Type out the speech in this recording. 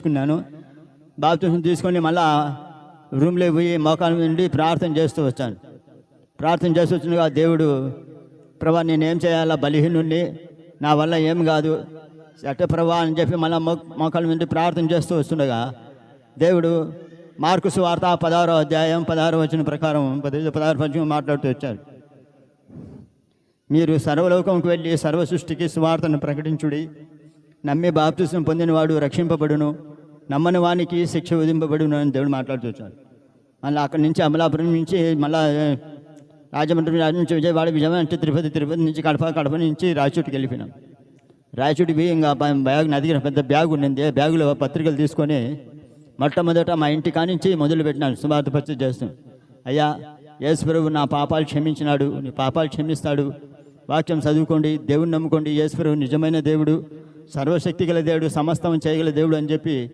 తీసుకున్నాను బాప్తిసం తీసుకొని మళ్ళా రూమ్లో పోయి మోకాల నుండి ప్రార్థన చేస్తూ వచ్చాను. ప్రార్థన చేస్తూ వచ్చినగా దేవుడు ప్రభా నేనేం చేయాలా? బలిహీనుండి నా వల్ల ఏం కాదు. ఎట్ట ప్రభా అని చెప్పి మళ్ళీ మో మోకాల నుండి ప్రార్థన చేస్తూ వస్తుండగా దేవుడు మార్కుస్ వార్త పదహారో అధ్యాయం పదహారు వచ్చిన ప్రకారం పదిహేను పదహారు పంచం మాట్లాడుతూ వచ్చారు మీరు సర్వలోకంకు వెళ్ళి సర్వ సృష్టికి సువార్తను ప్రకటించుడి. నమ్మి బాప్తిసం పొందినవాడు రక్షింపబడును. నమ్మని వానికి శిక్ష విధింపబడి అని దేవుడు మాట్లాడుతూ వచ్చాడు. మళ్ళీ అక్కడి నుంచి అమలాపురం నుంచి మళ్ళా రాజమండ్రి రాజు నుంచి విజయవాడ విజయవాడ నుంచి తిరుపతి తిరుపతి నుంచి కడప కడప నుంచి రాయచూటికి వెళ్ళిపోయినాం. రాయచూటి పోయి ఇంకా బ్యాగ్ నా దగ్గర పెద్ద బ్యాగ్ ఉండింది. బ్యాగులో పత్రికలు తీసుకొని మొట్టమొదట మా ఇంటి కానించి మొదలు పెట్టినాను సుమార్త పరిచయం చేస్తాను అయ్యా యేసుప్రభు నా పాపాలు క్షమించినాడు. నీ పాపాలు క్షమిస్తాడు. వాక్యం చదువుకోండి. దేవుని నమ్ముకోండి. యేసుప్రభు నిజమైన దేవుడు సర్వశక్తి గల దేవుడు సమస్తం చేయగల దేవుడు అని చెప్పి